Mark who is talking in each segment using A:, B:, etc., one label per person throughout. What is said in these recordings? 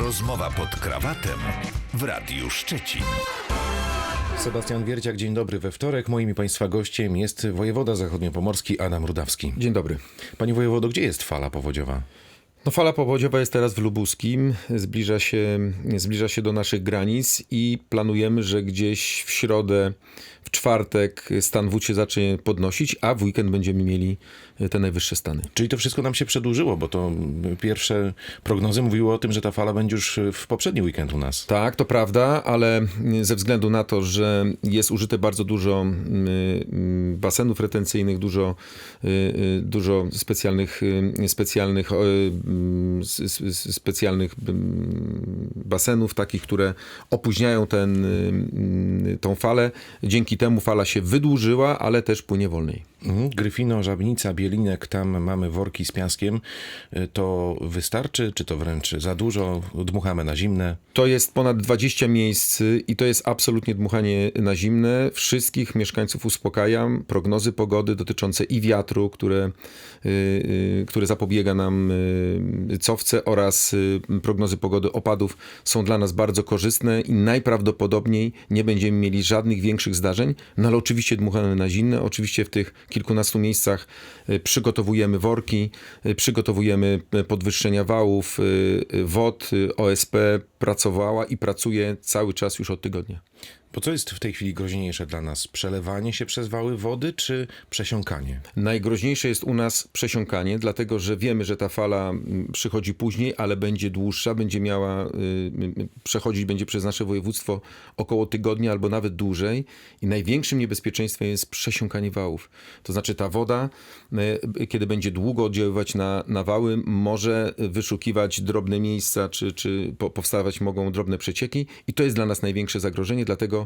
A: Rozmowa pod krawatem w Radiu Szczecin.
B: Sebastian Wierciak, dzień dobry we wtorek. Moim i Państwa gościem jest wojewoda zachodniopomorski Adam Rudawski.
C: Dzień dobry.
B: Panie wojewodo, gdzie jest fala powodziowa?
C: No, fala powodziowa jest teraz w Lubuskim, zbliża się, zbliża się do naszych granic i planujemy, że gdzieś w środę, w czwartek stan wód się zacznie podnosić, a w weekend będziemy mieli te najwyższe stany.
B: Czyli to wszystko nam się przedłużyło, bo to pierwsze prognozy mówiły o tym, że ta fala będzie już w poprzedni weekend u nas.
C: Tak, to prawda, ale ze względu na to, że jest użyte bardzo dużo basenów retencyjnych, dużo, y, y, dużo specjalnych, y, specjalnych, y, mm, specjalnych mm, basenów, takich, które opóźniają ten, y, mm, tą falę. Dzięki temu fala się wydłużyła, ale też płynie wolniej.
B: Mhm. Gryfino, Żabnica, Bielinek, tam mamy worki z piaskiem. Y, To wystarczy, czy to wręcz za dużo? Dmuchamy na zimne.
C: To jest ponad 20 miejsc i to jest absolutnie dmuchanie na zimne. Wszystkich mieszkańców uspokajam. Prognozy pogody dotyczące i wiatru, które, y, y, które zapobiega nam y, cofce oraz prognozy pogody opadów są dla nas bardzo korzystne i najprawdopodobniej nie będziemy mieli żadnych większych zdarzeń. No ale oczywiście dmuchamy na zimne. Oczywiście w tych kilkunastu miejscach przygotowujemy worki, y, przygotowujemy y, podwyższenia wałów, y, y, wod, y, OSP pracowała i pracuje cały czas już od tygodnia.
B: Bo co jest w tej chwili groźniejsze dla nas? Przelewanie się przez wały wody, czy przesiąkanie?
C: Najgroźniejsze jest u nas przesiąkanie, dlatego że wiemy, że ta fala mm, przychodzi później, ale będzie dłuższa, będzie miała y, y, przechodzić będzie przez nasze województwo około tygodnia albo nawet dłużej i największym niebezpieczeństwem jest przesiąkanie wałów. To znaczy ta woda, y, kiedy będzie długo oddziaływać na, na wały, może wyszukiwać drobne miejsca, czy, czy po- powstawać mogą drobne przecieki i to jest dla nas największe zagrożenie, dlatego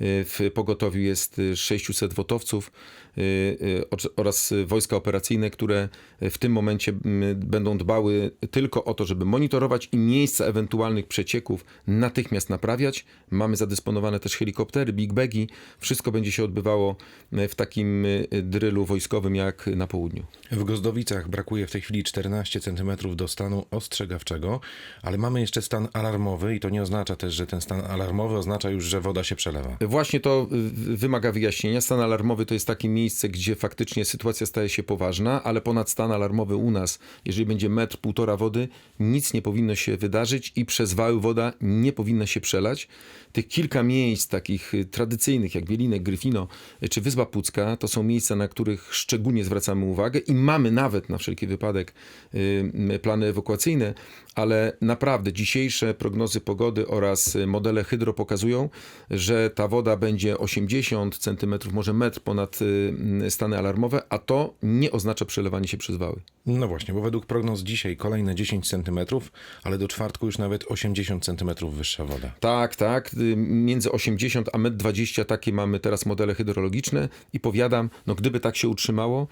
C: w pogotowiu jest 600 wotowców y, y, or- oraz wojska operacyjne, które w tym momencie mm, będą dbały tylko o to, żeby monitorować i miejsca ewentualnych przecieków natychmiast naprawiać. Mamy zadysponowane też helikoptery, big bagi. Wszystko będzie się odbywało w takim y, drylu wojskowym jak na południu.
B: W Gozdowicach brakuje w tej chwili 14 cm do stanu ostrzegawczego, ale mamy jeszcze stan alarmowy i to nie oznacza też, że ten stan alarmowy oznacza już, że woda się przelewa.
C: Właśnie to y, wymaga wyjaśnienia. Stan alarmowy to jest takie miejsce, gdzie faktycznie sytuacja staje się poważna, ale ponad stan alarmowy u nas, jeżeli będzie metr, półtora wody, nic nie powinno się wydarzyć i przez wały woda nie powinna się przelać. Tych kilka miejsc takich y, tradycyjnych, jak Wielinek, Gryfino y, czy Wyspa Pucka, to są miejsca, na których szczególnie zwracamy uwagę i mamy nawet na wszelki wypadek y, plany ewakuacyjne, ale naprawdę dzisiejsze prognozy pogody oraz y, modele hydro pokazują, że ta woda będzie 80 cm, może metr ponad y, stany alarmowe, a to nie oznacza przelewanie się przez wały.
B: No właśnie, bo według prognoz dzisiaj kolejne 10 cm, ale do czwartku już nawet 80 cm wyższa woda.
C: Tak, tak. y, Między 80 a 1,20 m takie mamy teraz modele hydrologiczne i powiadam, no gdyby tak się utrzymało,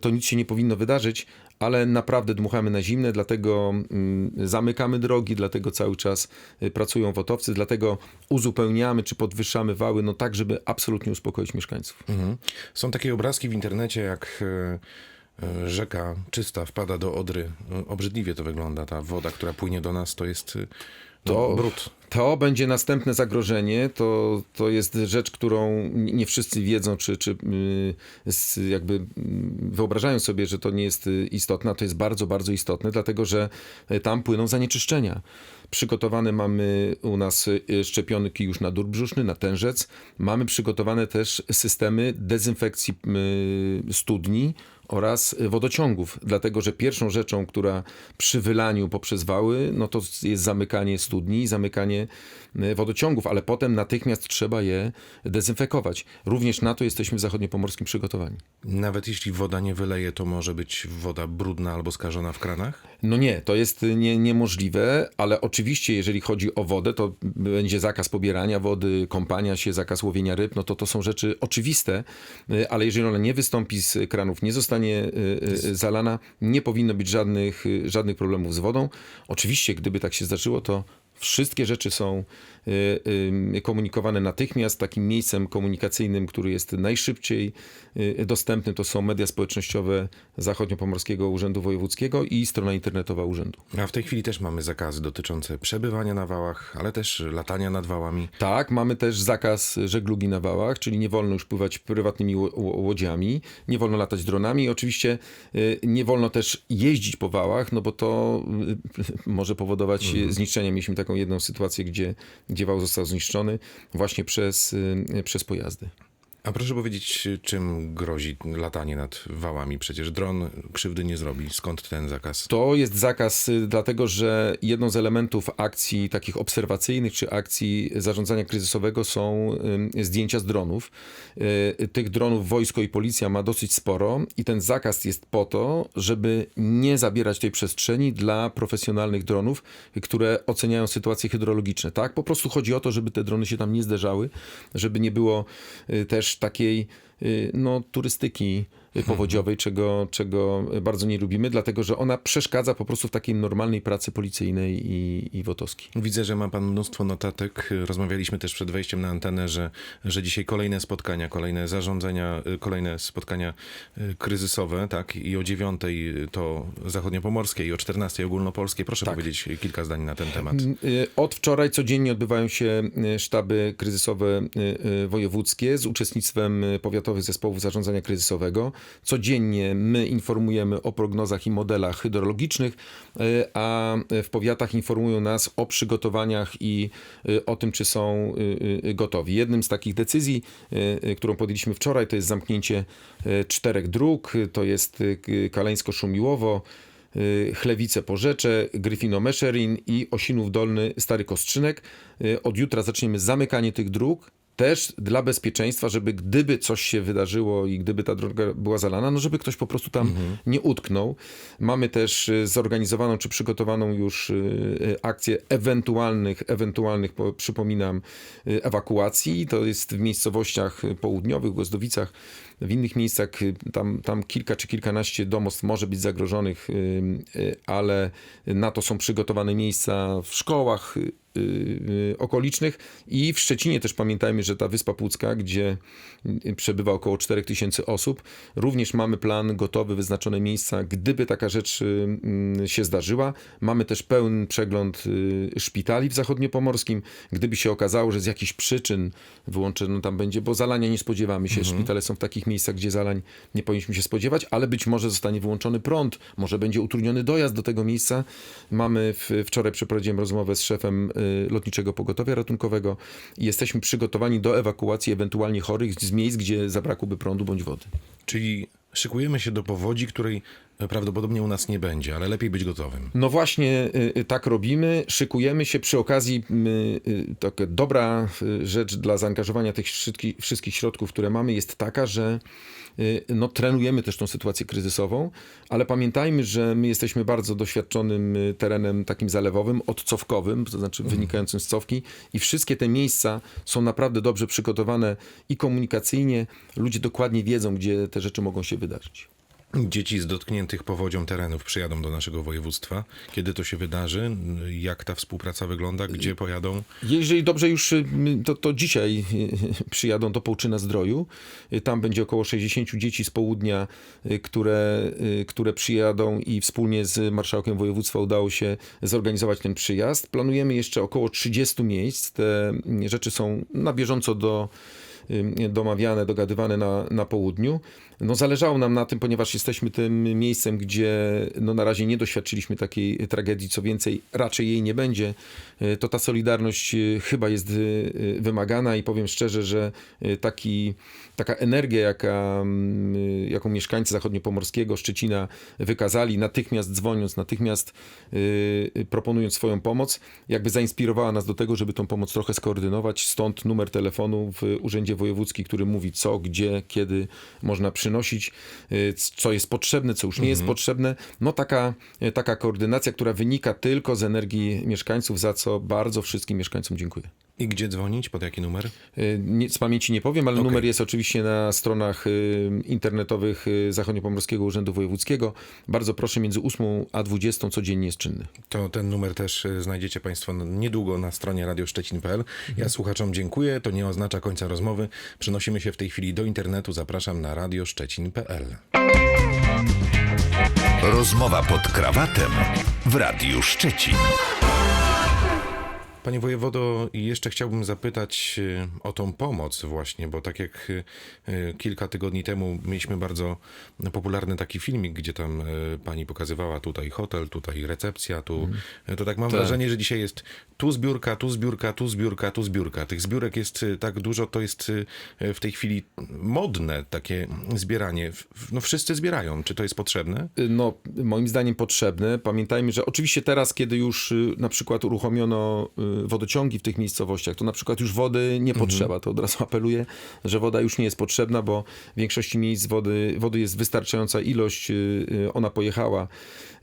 C: to nic się nie powinno wydarzyć, ale naprawdę dmuchamy na zimne, dlatego mm, zamykamy drogi, dlatego cały czas y, pracują wotowcy, dlatego uzupełniamy czy podwyższamy wały, no tak, żeby absolutnie uspokoić mieszkańców.
B: Mhm. Są takie obrazki w internecie, jak e, e, rzeka czysta wpada do Odry. E, Obrzydliwie to wygląda. Ta woda, która płynie do nas, to jest no,
C: To-
B: brud.
C: To będzie następne zagrożenie. To, to jest rzecz, którą nie wszyscy wiedzą, czy, czy y, jakby y, wyobrażają sobie, że to nie jest y, istotne. a To jest bardzo, bardzo istotne, dlatego że y, tam płyną zanieczyszczenia. Przygotowane mamy u nas szczepionki już na dur brzuszny, na tężec. Mamy przygotowane też systemy dezynfekcji studni oraz wodociągów, dlatego że pierwszą rzeczą, która przy wylaniu poprzez wały, no to jest zamykanie studni, zamykanie y, wodociągów, ale potem natychmiast trzeba je dezynfekować. Również na to jesteśmy w zachodniopomorskim przygotowani.
B: Nawet jeśli woda nie wyleje, to może być woda brudna albo skażona w kranach?
C: No nie, to jest nie, niemożliwe, ale oczywiście jeżeli chodzi o wodę, to będzie zakaz pobierania wody, kąpania się, zakaz łowienia ryb, no to to są rzeczy oczywiste, y, ale jeżeli ona nie wystąpi z kranów, nie zostanie y, y, zalana, nie powinno być żadnych, y, żadnych problemów z wodą. Oczywiście, gdyby tak się zdarzyło, to Wszystkie rzeczy są y, y, komunikowane natychmiast. Takim miejscem komunikacyjnym, który jest najszybciej y, dostępny, to są media społecznościowe Zachodniopomorskiego Urzędu Wojewódzkiego i strona internetowa urzędu.
B: A w tej chwili też mamy zakazy dotyczące przebywania na wałach, ale też latania nad wałami.
C: Tak, mamy też zakaz żeglugi na wałach, czyli nie wolno już pływać prywatnymi ło- ło- łodziami, nie wolno latać dronami. Oczywiście nie wolno też jeździć po wałach, no bo to może powodować y, zniszczenia. Mieliśmy taką jedną sytuację, gdzie, gdzie wał został zniszczony właśnie przez, y, przez pojazdy.
B: A proszę powiedzieć, czym grozi latanie nad wałami? Przecież dron krzywdy nie zrobi. Skąd ten zakaz?
C: To jest zakaz, y, dlatego że jedną z elementów akcji takich obserwacyjnych czy akcji zarządzania kryzysowego są y, zdjęcia z dronów. Y, Tych dronów wojsko i policja ma dosyć sporo i ten zakaz jest po to, żeby nie zabierać tej przestrzeni dla profesjonalnych dronów, które oceniają sytuacje hydrologiczne. Tak, po prostu chodzi o to, żeby te drony się tam nie zderzały, żeby nie było y, takiej y, no, turystyki powodziowej, czego, czego bardzo nie lubimy, dlatego że ona przeszkadza po prostu w takiej normalnej pracy policyjnej i, i wotowskiej.
B: Widzę, że ma pan mnóstwo notatek. Rozmawialiśmy też przed wejściem na antenę, że, że dzisiaj kolejne spotkania, kolejne zarządzenia, y, kolejne spotkania y, kryzysowe, tak? I o dziewiątej to zachodniopomorskie i o 14 ogólnopolskie. Proszę
C: Tak.
B: powiedzieć kilka zdań na ten temat.
C: Y, Od wczoraj codziennie odbywają się sztaby kryzysowe wojewódzkie z uczestnictwem powiatowych zespołów zarządzania kryzysowego. Codziennie my informujemy o prognozach i modelach hydrologicznych, y, a w powiatach informują nas o przygotowaniach i y, o tym, czy są y, gotowi. Jednym z takich decyzji, którą podjęliśmy wczoraj, to jest zamknięcie czterech dróg. To jest Kaleńsko-Szumiłowo, Chlewice Porzecze, Gryfino-Meszerin i Osinów Dolny Stary Kostrzynek. Od jutra zaczniemy zamykanie tych dróg. Też dla bezpieczeństwa, żeby gdyby coś się wydarzyło i gdyby ta droga była zalana, no żeby ktoś po prostu tam nie utknął. Mamy też y, zorganizowaną czy przygotowaną już y, y, akcję ewentualnych, ewentualnych, po- przypominam, ewakuacji. To jest w miejscowościach południowych, w Gozdowicach, w innych miejscach, tam, tam kilka czy kilkanaście domostw może być zagrożonych, ale na to są przygotowane miejsca w szkołach okolicznych i w Szczecinie też pamiętajmy, że ta Wyspa Pucka, gdzie y, przebywa około 4000 osób, również mamy plan gotowy, wyznaczone miejsca, gdyby taka rzecz y, się zdarzyła. Mamy też pełen przegląd y, szpitali w zachodniopomorskim. Gdyby się okazało, że z jakichś przyczyn wyłączone tam będzie, bo zalania nie spodziewamy się. Szpitale są w takich miejscach, gdzie zalań nie powinniśmy się spodziewać, ale być może zostanie wyłączony prąd, może będzie utrudniony dojazd do tego miejsca. Mamy w, wczoraj przeprowadziłem rozmowę z szefem y, lotniczego pogotowia ratunkowego i jesteśmy przygotowani do ewakuacji ewentualnie chorych z miejsc, gdzie zabrakłoby prądu bądź wody.
B: Czyli szykujemy się do powodzi, której prawdopodobnie u nas nie będzie, ale lepiej być gotowym.
C: No właśnie y, y, tak robimy, szykujemy się przy okazji, y, y, taka dobra y, rzecz dla zaangażowania tych wszystkich, środków, które mamy jest taka, że y, no, trenujemy też tą sytuację kryzysową, ale pamiętajmy, że my jesteśmy bardzo doświadczonym y, terenem takim zalewowym, odcowkowym, to znaczy wynikającym z cofki i wszystkie te miejsca są naprawdę dobrze przygotowane i komunikacyjnie, ludzie dokładnie wiedzą, gdzie te rzeczy mogą się wydarzyć.
B: Dzieci z dotkniętych powodzią terenów przyjadą do naszego województwa. Kiedy to się wydarzy? Jak ta współpraca wygląda? Gdzie pojadą?
C: Jeżeli dobrze już, y, to, to dzisiaj y, przyjadą do Połczyna Zdroju. Y, Tam będzie około 60 dzieci z południa, y, które, y, które przyjadą i wspólnie z marszałkiem województwa udało się zorganizować ten przyjazd. Planujemy jeszcze około 30 miejsc. Te y, rzeczy są na bieżąco do y, domawiane, dogadywane na, na południu. No zależało nam na tym, ponieważ jesteśmy tym miejscem, gdzie no na razie nie doświadczyliśmy takiej tragedii, co więcej, raczej jej nie będzie, y, to ta solidarność y, chyba jest y, y, wymagana i powiem szczerze, że y, taki, taka energia, jaka, mm, y, jaką mieszkańcy zachodniopomorskiego, Szczecina wykazali, natychmiast dzwoniąc, natychmiast y, y, proponując swoją pomoc, jakby zainspirowała nas do tego, żeby tą pomoc trochę skoordynować, stąd numer telefonu w Urzędzie Urzędzie Wojewódzkim, który mówi co, gdzie, kiedy można przynosić, y, co jest potrzebne, co już nie jest potrzebne. No taka, y, taka koordynacja, która wynika tylko z energii mieszkańców, za co bardzo wszystkim mieszkańcom dziękuję.
B: I gdzie dzwonić? Pod jaki numer?
C: Y, Nie, z pamięci nie powiem, ale
B: Okej.
C: numer jest oczywiście na stronach y, internetowych y, Zachodniopomorskiego Urzędu Wojewódzkiego. Bardzo proszę, między 8 a 20 codziennie jest czynny.
B: To ten numer też znajdziecie Państwo niedługo na stronie radioszczecin.pl. Ja słuchaczom dziękuję. To nie oznacza końca rozmowy. Przenosimy się w tej chwili do internetu. Zapraszam na radioszczecin.pl.
A: Rozmowa pod krawatem w Radiu Szczecin.
B: Panie wojewodo, jeszcze chciałbym zapytać y, o tą pomoc właśnie, bo tak jak y, kilka tygodni temu mieliśmy bardzo popularny taki filmik, gdzie tam y, pani pokazywała tutaj hotel, tutaj recepcja, tu, y, to tak mam
C: Tak.
B: wrażenie, że dzisiaj jest tu zbiórka, tu zbiórka, tu zbiórka, tu zbiórka. Tych zbiórek jest tak dużo, to jest w tej chwili modne takie zbieranie. No wszyscy zbierają. Czy to jest potrzebne?
C: No, moim zdaniem potrzebne. Pamiętajmy, że oczywiście teraz, kiedy już na przykład uruchomiono wodociągi w tych miejscowościach, to na przykład już wody nie potrzeba. To od razu apeluję, że woda już nie jest potrzebna, bo w większości miejsc wody, wody jest wystarczająca ilość, y, y, ona pojechała.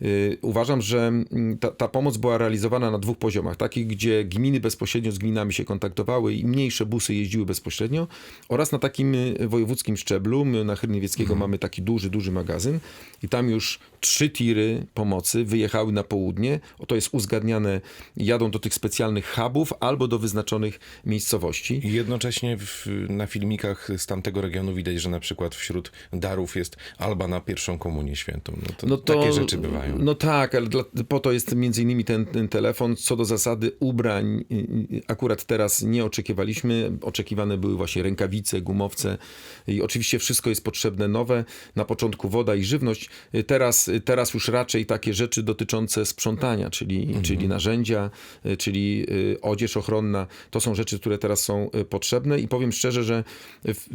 C: Y, Uważam, że mm, ta, ta pomoc była realizowana na dwóch poziomach. Takich, gdzie gminy bezpośrednio z gminami się kontaktowały i mniejsze busy jeździły bezpośrednio oraz na takim y, wojewódzkim szczeblu. My na Chyrniewieckiego mamy taki duży, duży magazyn i tam już trzy tiry pomocy wyjechały na południe. O, to jest uzgadniane, jadą do tych specjalnych hubów albo do wyznaczonych miejscowości.
B: I jednocześnie w, na filmikach z tamtego regionu widać, że na przykład wśród darów jest Alba na pierwszą komunię świętą. No to, takie rzeczy bywają.
C: No tak, ale dla, po to jest między innymi ten, ten telefon. Co do zasady ubrań, y, y, akurat teraz nie oczekiwaliśmy. Oczekiwane były właśnie rękawice, gumowce i oczywiście wszystko jest potrzebne nowe. Na początku woda i żywność. Y, Teraz, teraz już raczej takie rzeczy dotyczące sprzątania, czyli,
B: Mhm.
C: czyli narzędzia, czyli odzież ochronna. To są rzeczy, które teraz są y, potrzebne i powiem szczerze, że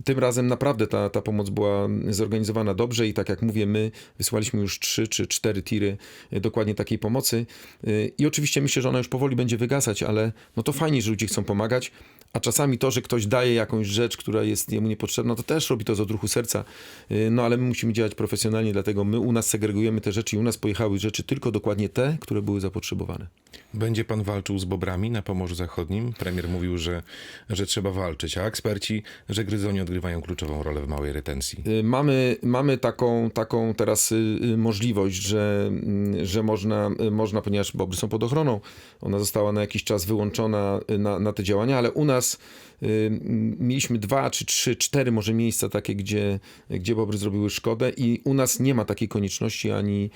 C: tym razem naprawdę ta, ta pomoc była zorganizowana dobrze i tak jak mówię, my wysłaliśmy już trzy czy cztery tiry y, dokładnie takiej pomocy Y, i oczywiście myślę, że ona już powoli będzie wygasać, ale no to fajnie, że ludzie chcą pomagać, a czasami to, że ktoś daje jakąś rzecz, która jest jemu niepotrzebna, to też robi to z odruchu serca, Y, no ale my musimy działać profesjonalnie, dlatego my u nas segregujemy te rzeczy i u nas pojechały rzeczy tylko dokładnie te, które były zapotrzebowane.
B: Będzie pan walczył z bobrami na Pomorzu Zachodnim? Premier mówił, że, że trzeba walczyć, a eksperci, że gryzoni odgrywają kluczową rolę w małej retencji.
C: Y, Mamy, mamy taką, taką teraz y, y, możliwość, że, mm, że można, można, ponieważ bobry są pod ochroną, ona została na jakiś czas wyłączona na, na te działania, ale u nas mieliśmy dwa, czy trzy, cztery może miejsca takie, gdzie, gdzie bobry zrobiły szkodę i u nas nie ma takiej konieczności ani,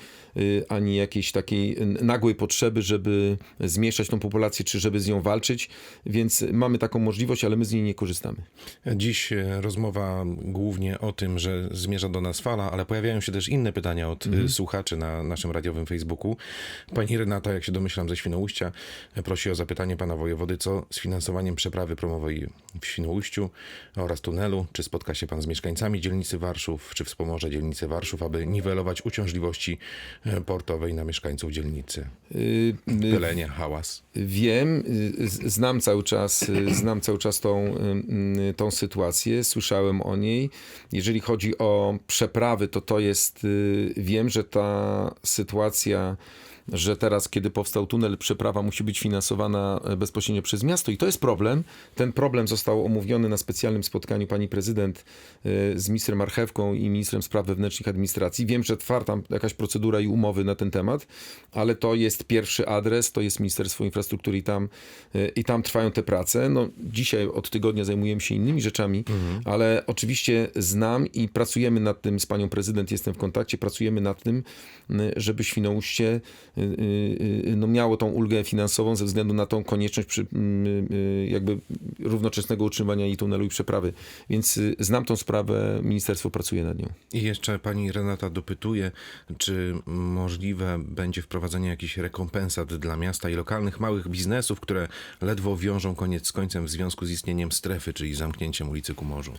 C: ani jakiejś takiej nagłej potrzeby, żeby zmniejszać tą populację, czy żeby z nią walczyć, więc mamy taką możliwość, ale my z niej nie korzystamy.
B: Dziś e, rozmowa głównie o tym, że zmierza do nas fala, ale pojawiają się też inne pytania od e, słuchaczy na naszym radiowym Facebooku. Pani Renata, jak się domyślam ze Świnoujścia, e, prosi o zapytanie pana wojewody, co z finansowaniem przeprawy promowej w Świnoujściu oraz tunelu. Czy spotka się pan z mieszkańcami dzielnicy Warszów, czy wspomoże dzielnicy Warszów, aby niwelować uciążliwości portowej na mieszkańców dzielnicy?
C: Y, y,
B: Pylenie, hałas.
C: Wiem, y, znam cały czas, y, znam cały czas tą, y, tą sytuację, słyszałem o niej. Jeżeli chodzi o przeprawy, to to jest, wiem, że ta sytuacja, że teraz, kiedy powstał tunel, przeprawa musi być finansowana e, bezpośrednio przez miasto i to jest problem. Ten problem został omówiony na specjalnym spotkaniu pani prezydent y, z ministrem Marchewką i ministrem spraw wewnętrznych administracji. Wiem, że trwa tam jakaś procedura i umowy na ten temat, ale to jest pierwszy adres, to jest Ministerstwo Infrastruktury i tam, y, i tam trwają te prace. No, dzisiaj od tygodnia zajmujemy się innymi rzeczami, ale oczywiście znam i pracujemy nad tym z panią prezydent, jestem w kontakcie, pracujemy nad tym, żeby Świnoujście no, miało tą ulgę finansową ze względu na tą konieczność przy, y, y, jakby równoczesnego utrzymania i tunelu i przeprawy. Więc y, znam tą sprawę, ministerstwo pracuje nad nią.
B: I jeszcze pani Renata dopytuje, czy możliwe będzie wprowadzenie jakichś rekompensat dla miasta i lokalnych małych biznesów, które ledwo wiążą koniec z końcem w związku z istnieniem strefy, czyli zamknięciem ulicy ku morzu.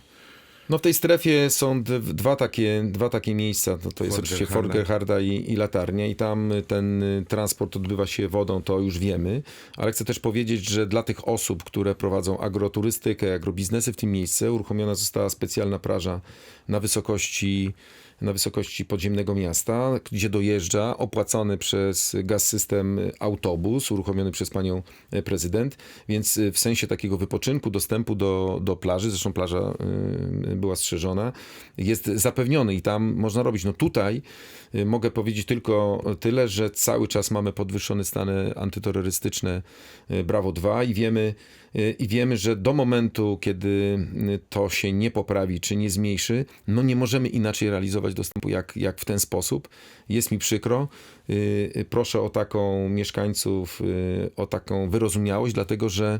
C: No w tej strefie są dwa takie, dwa takie miejsca. To, to jest oczywiście. Fort Gerharda i, i Latarnia i tam y, ten y, transport odbywa się wodą, to już wiemy, ale chcę też powiedzieć, że dla tych osób, które prowadzą agroturystykę, agrobiznesy w tym miejscu, uruchomiona została specjalna plaża na wysokości na wysokości podziemnego miasta, gdzie dojeżdża opłacony przez gaz system autobus, uruchomiony przez panią e, prezydent, więc y, w sensie takiego wypoczynku, dostępu do, do plaży, zresztą plaża y, była strzeżona, jest zapewniony i tam można robić. No tutaj mogę powiedzieć tylko tyle, że cały czas mamy podwyższone stany antyterrorystyczne Brawo 2 i wiemy, i wiemy, że do momentu, kiedy to się nie poprawi czy nie zmniejszy, no nie możemy inaczej realizować dostępu jak, jak w ten sposób. Jest mi przykro. Y, y, Proszę o taką mieszkańców, y, o taką wyrozumiałość, dlatego że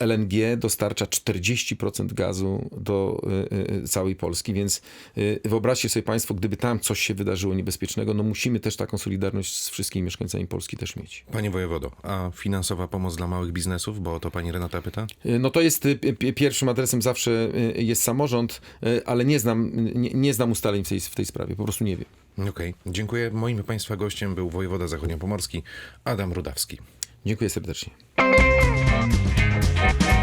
C: LNG dostarcza 40% gazu do y, y, całej Polski, więc y, wyobraźcie sobie Państwo, gdyby tam coś się wydarzyło niebezpiecznego, no musimy też taką solidarność z wszystkimi mieszkańcami Polski też mieć.
B: Panie wojewodo, a finansowa pomoc dla małych biznesów, bo o to pani Renata pyta?
C: Y, No to jest y, pi- pierwszym adresem zawsze y, jest samorząd, y, ale nie znam, nie, nie znam ustaleń w tej, w tej sprawie, po prostu nie wiem.
B: Okej, dziękuję. Moim państwa gościem był wojewoda zachodniopomorski Adam Rudawski.
C: Dziękuję serdecznie.